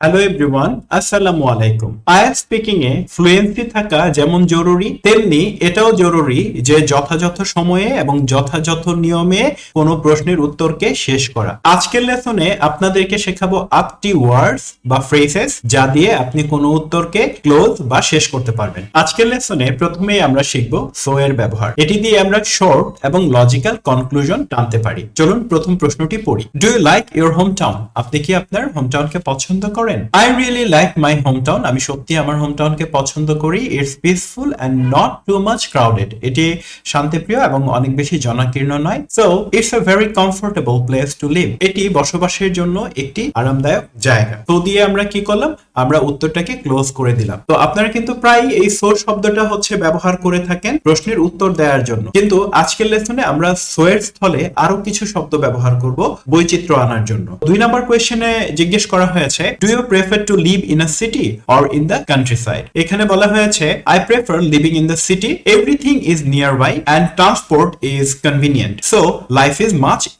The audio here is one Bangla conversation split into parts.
হ্যালো এভরিওয়ান আসসালামু আলাইকুম আয়াত স্পিকিং এ ফ্লুয়েন্সি থাকা যেমন জরুরি, তেমনি এটাও জরুরি যে যথাযথ সময়ে এবং যথাযথ নিয়মে কোনো প্রশ্নের উত্তরকে শেষ করা। আজকের লেসনে আপনাদেরকে শেখাবো আটটি ওয়ার্ডস বা ফ্রেজেস যা দিয়ে আপনি কোনো উত্তরকে ক্লোজ বা শেষ করতে পারবেন। আজকের লেসনে প্রথমেই আমরা শিখব সো এর ব্যবহার। এটি দিয়ে আমরা শর্ট এবং লজিক্যাল কনক্লুশন টানতে পারি। চলুন প্রথম প্রশ্নটি পড়ি। Do you like your home town আপনি কি আপনার হোম টাউনকে পছন্দ করেন? I really like my home town আমি সত্যি আমার হোম টাউনকে পছন্দ করি। It's peaceful and not too much crowded এটি শান্তিপ্রিয় এবং অনেক বেশি জনাকীর্ণ নয়। So it's a very comfortable place to live এটি বসবাসের জন্য একটি আরামদায়ক জায়গা। তো দিয়ে আমরা কি করলাম? আমরা উত্তরটাকে ক্লোজ করে দিলাম। তো আপনারা কিন্তু প্রায় এই সোর শব্দটা হচ্ছে ব্যবহার করে থাকেন প্রশ্নের উত্তর দেওয়ার জন্য। কিন্তু আজকের লেসনে আমরা সোয়ের স্থলে আরও কিছু শব্দ ব্যবহার করব বৈচিত্র্য আনার জন্য। দুই নম্বর কোয়েশ্চেনে জিজ্ঞেস করা হয়েছে do you prefer to live in a city or in in countryside এখানে বলা হয়েছে, I prefer living in the city everything is nearby and and transport is convenient so life is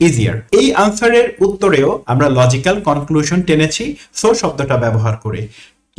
easier এই আনসারের উত্তরেও আমরা লজিক্যাল কনক্লুশন টেনেছি। সো শব্দটা ব্যবহার করে।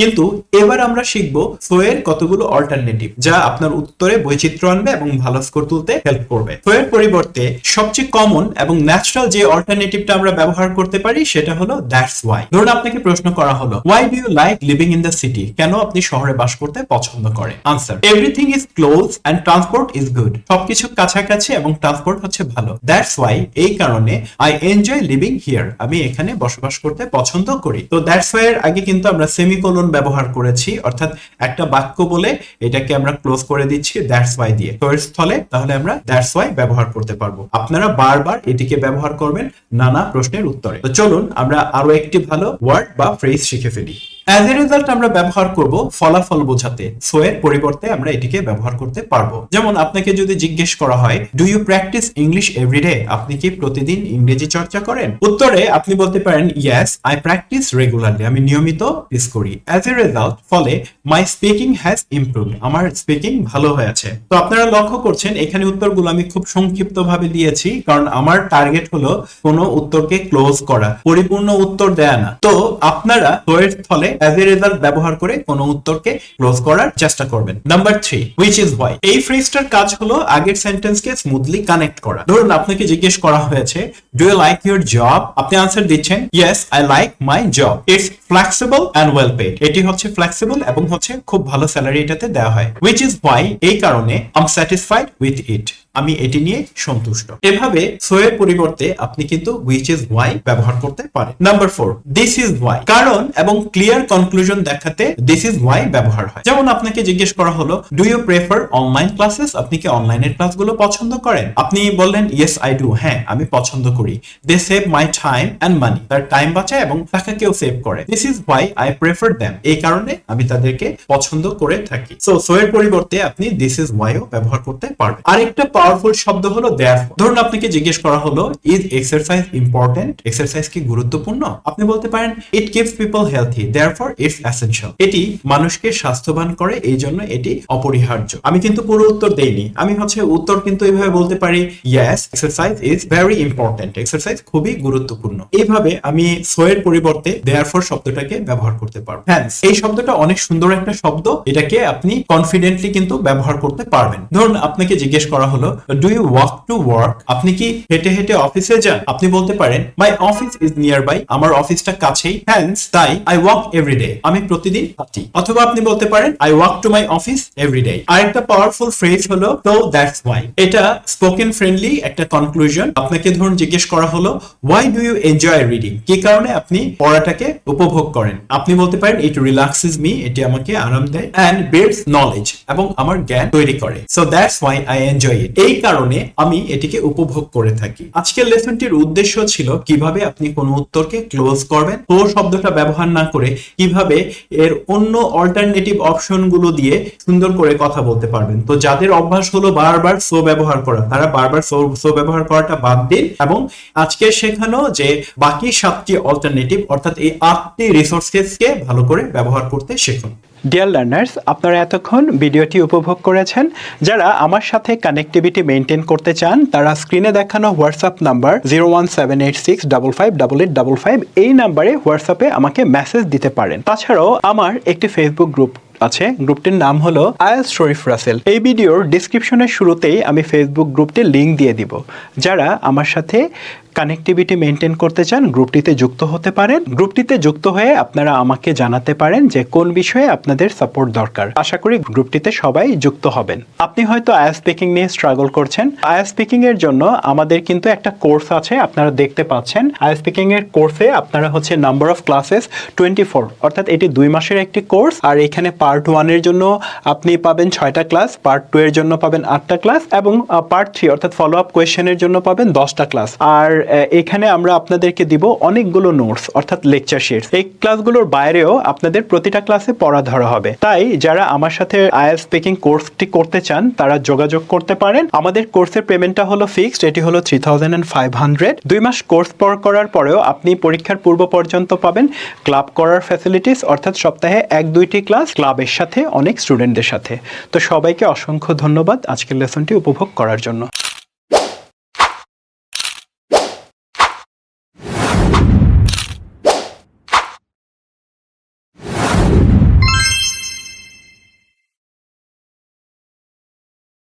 কিন্তু এবার আমরা শিখব সো এর কতগুলো অল্টারনেটিভ যা আপনার উত্তরে বৈচিত্র্য আনবে এবং ভালো স্কোর তুলতে হেল্প করবে। এর পরিবর্তে সবচেয়ে কমন এবং ন্যাচারাল যে অল্টারনেটিভটা আমরা ব্যবহার করতে পারি সেটা হলো দ্যাটস ওয়াই ধরুন আপনাকে প্রশ্ন করা হলো why do you like living in the city কেন আপনি শহরে বাস করতে পছন্দ করেন? Answer everything is close and transport is good সবকিছু কাছাকাছি এবং ট্রান্সপোর্ট হচ্ছে ভালো। দ্যাটস ওয়াই এই কারণে আই এনজয় লিভিং হিয়ার আমি এখানে বসবাস করতে পছন্দ করি। তো দ্যাটস ওয়াই এর আগে কিন্তু আমরা সেমিকোলন ব্যবহার করেছি, অর্থাৎ একটা বাক্য বলে এটাকে আমরা ক্লোজ করে দিচ্ছি দ্যাটস ওয়াই দিয়ে। তো স্থলে তাহলে আমরা দ্যাটস ওয়াই ব্যবহার করতে পারব। আপনারা বারবার এটিকে ব্যবহার করবেন নানা প্রশ্নের উত্তরে। তো চলুন আমরা আরও একটি ভালো ওয়ার্ড বা ফ্রেজ শিখে ফেলি। অ্যাজ এ রেজাল্ট আমরা ব্যবহার করব ফলাফল বোঝাতে। সো এর পরিবর্তে আমরা এটিকে ব্যবহার করতে পারব। যেমন, আপনাকে যদি জিজ্ঞেস করা হয় do you practise English everyday আপনি কি প্রতিদিন ইংরেজি চর্চা করেন? উত্তরে আপনি বলতে পারেন ইয়েস আই প্র্যাকটিস রেগুলারলি আমি নিয়মিত প্র্যাকটিস করি। অ্যাজ এ রেজাল্ট ফলে মাই স্পিকিং হ্যাজ ইমপ্রুভ আমার স্পিকিং ভালো হয়েছে। তো আপনারা লক্ষ্য করছেন, এখানে উত্তরগুলো আমি খুব সংক্ষিপ্ত ভাবে দিয়েছি, কারণ আমার টার্গেট হলো কোনো উত্তরকে ক্লোজ করা। পরিপূর্ণ উত্তর দেয়া না। তো আপনারা এর স্থলে অ্যাজ ব্যবহার করে কোনো উত্তরকে ক্লোজ করার চেষ্টা করবেন। Number three which is why এই ফ্রেজটার কাজ হলো আগের সেন্টেন্সকে স্মুথলি কানেক্ট করা। ধরুন, আপনাকে জিজ্ঞেস করা হয়েছে do you like your job আপনি আনসার দিচ্ছেন yes I like my job it's flexible and well paid এটি হচ্ছে ফ্লেক্সিবল এবং হচ্ছে খুব ভালো স্যালারি এটাতে দেওয়া হয় হুইচ ইজ হোয়াই এই কারণে আম স্যাটিসফাইড উইথ ইট আমি এটি নিয়ে সন্তুষ্ট। এভাবে সো এর পরিবর্তে আপনি কিন্তু হুইচ ইজ ওয়াই ব্যবহার করতে পারেন। Number four this is why কারণ এবং ক্লিয়ার কনক্লুশন দেখাতে দিস ইজ ওয়াই ব্যবহার হয়। যেমন আপনাকে জিজ্ঞেস করা হলো do you prefer online classes আপনি কি অনলাইনের ক্লাসগুলো পছন্দ করেন? আপনি বললেন ইয়েস আই ডু হ্যাঁ আমি পছন্দ করি। They save my time and money তার টাইম বাঁচায় এবং টাকাকেও সেভ করে। This is why I prefer them এই কারণে আমি তাদেরকে পছন্দ করে থাকি। সো সো এর পরিবর্তে আপনি দিস ইজ ওয়াইও ব্যবহার করতে পারবেন। আরেকটা পাওয়ারফুল শব্দ হলো দেয়ার ধরুন আপনাকে জিজ্ঞেস করা হলো ইজ এক্সারসাইজ ইম্পর্টেন্ট এক্সারসাইজ কি গুরুত্বপূর্ণ? আপনি বলতে পারেন it keeps people healthy therefore it's essential এটি মানুষকে স্বাস্থ্যবান করে, এই জন্য এটি অপরিহার্য। আমি কিন্তু পুরো উত্তর দেইনি। আমি হচ্ছে উত্তর কিন্তু এইভাবে বলতে পারি yes exercise is very important exercise খুবই গুরুত্বপূর্ণ। এইভাবে আমি সো এর পরিবর্তে দেয়ার ফর শব্দটাকে ব্যবহার করতে পারব হ্যাঁ। এই শব্দটা অনেক সুন্দর একটা শব্দ এটাকে আপনি কনফিডেন্টলি কিন্তু ব্যবহার করতে পারবেন। ধরুন আপনাকে জিজ্ঞেস করা হলো do you walk to work আপনি কি হেঁটে হেঁটে অফিসে যান? আপনি বলতে পারেন my office is nearby আমার অফিসটা কাছেই হ্যান্স তাই আই ওয়াক এভরিডে আমি প্রতিদিন হাঁটি। অথবা আপনি বলতে পারেন I walk to my office everyday আরেকটা পাওয়ারফুল ফ্রেজ হলো তো দ্যাটস ওয়াই এটা স্পোকেন ফ্রেন্ডলি একটা কনক্লুশন আপনাকে ধরুন জিজ্ঞেস করা হলো why do you enjoy reading কি কারণে আপনি পড়াটাকে উপভোগ করেন। আপনি বলতে পারেন ইট রিল্যাক্সেস মি এটি আমাকে আরাম দেয় অ্যান্ড বিল্ডস নলেজ এবং আমার জ্ঞান তৈরি করে। So that's why I enjoy it এই কারণে আমি এটিকে উপভোগ করে থাকি। আজকের লেসনটির উদ্দেশ্য ছিল কীভাবে আপনি কোনো উত্তরকে ক্লোজ করবেন তো শব্দটা ব্যবহার না করে কীভাবে এর অন্য অল্টারনেটিভ অপশনগুলো দিয়ে সুন্দর করে কথা বলতে পারবেন। তো যাদের অভ্যাস হলো বারবার সো ব্যবহার করা, তারা বারবার সো সো ব্যবহার করাটা বাদ দিন এবং আজকে শেখানো যে বাকি সাতটি অল্টারনেটিভ অর্থাৎ এই আটটি রিসোর্সকে ভালো করে ব্যবহার করতে শেখুন। ডিয়ার লার্নার্স আপনারা এতক্ষণ ভিডিওটি উপভোগ করেছেন। যারা আমার সাথে কানেক্টিভিটি মেনটেন করতে চান, তারা স্ক্রিনে দেখানো WhatsApp number zero one seven eight six double five double eight double five এই নাম্বারে হোয়াটসঅ্যাপে আমাকে মেসেজ দিতে পারেন। তাছাড়াও, আমার একটি ফেসবুক গ্রুপ আছে। গ্রুপটির নাম হলো আয়াস শরীফ রাসেল। এই ভিডিওর ডিসক্রিপশনের শুরুতেই আমি ফেসবুক গ্রুপটির লিংক দিয়ে দিব। যারা আমার সাথে কানেক্টিভিটি মেনটেন করতে চান, গ্রুপটিতে যুক্ত হতে পারেন। গ্রুপটিতে যুক্ত হয়ে আপনারা আমাকে জানাতে পারেন যে কোন বিষয়ে আপনাদের সাপোর্ট দরকার। আশা করি গ্রুপটিতে সবাই যুক্ত হবেন। আপনি হয়তো আয়া স্পিকিং নিয়ে স্ট্রাগল করছেন। আয়া স্পিকিং এর জন্য আমাদের কিন্তু একটা কোর্স আছে, আপনারা দেখতে পাচ্ছেন। আয়া স্পিকিং এর কোর্সে আপনারা হচ্ছে number of classes twenty four অর্থাৎ এটি দুই মাসের একটি কোর্স আর এখানে পার্ট ওয়ানের জন্য আপনি পাবেন ছয়টা ক্লাস পার্ট টু এর জন্য পাবেন আটটা ক্লাস এবং পার্ট থ্রি অর্থাৎ ফলো আপ কোয়েশ্চেনের জন্য পাবেন দশটা ক্লাস আর এখানে আমরা আপনাদেরকে দিব অনেকগুলো নোটস অর্থাৎ লেকচার শিটস এই ক্লাসগুলোর বাইরেও আপনাদের প্রতিটা ক্লাসে পড়া ধরা হবে। তাই যারা আমার সাথে আয়ার স্পিকিং কোর্সটি করতে চান, তারা যোগাযোগ করতে পারেন। আমাদের কোর্সের পেমেন্টটা হলো ফিক্সড এটি হলো three thousand and five hundred দুই মাস কোর্স পর করার পরেও আপনি পরীক্ষার পূর্ব পর্যন্ত পাবেন। ক্লাব করার ফ্যাসিলিটিস অর্থাৎ সপ্তাহে এক দুইটি ক্লাস ক্লাবের সাথে অনেক স্টুডেন্টদের সাথে। তো সবাইকে অসংখ্য ধন্যবাদ আজকের লেসনটি উপভোগ করার জন্য।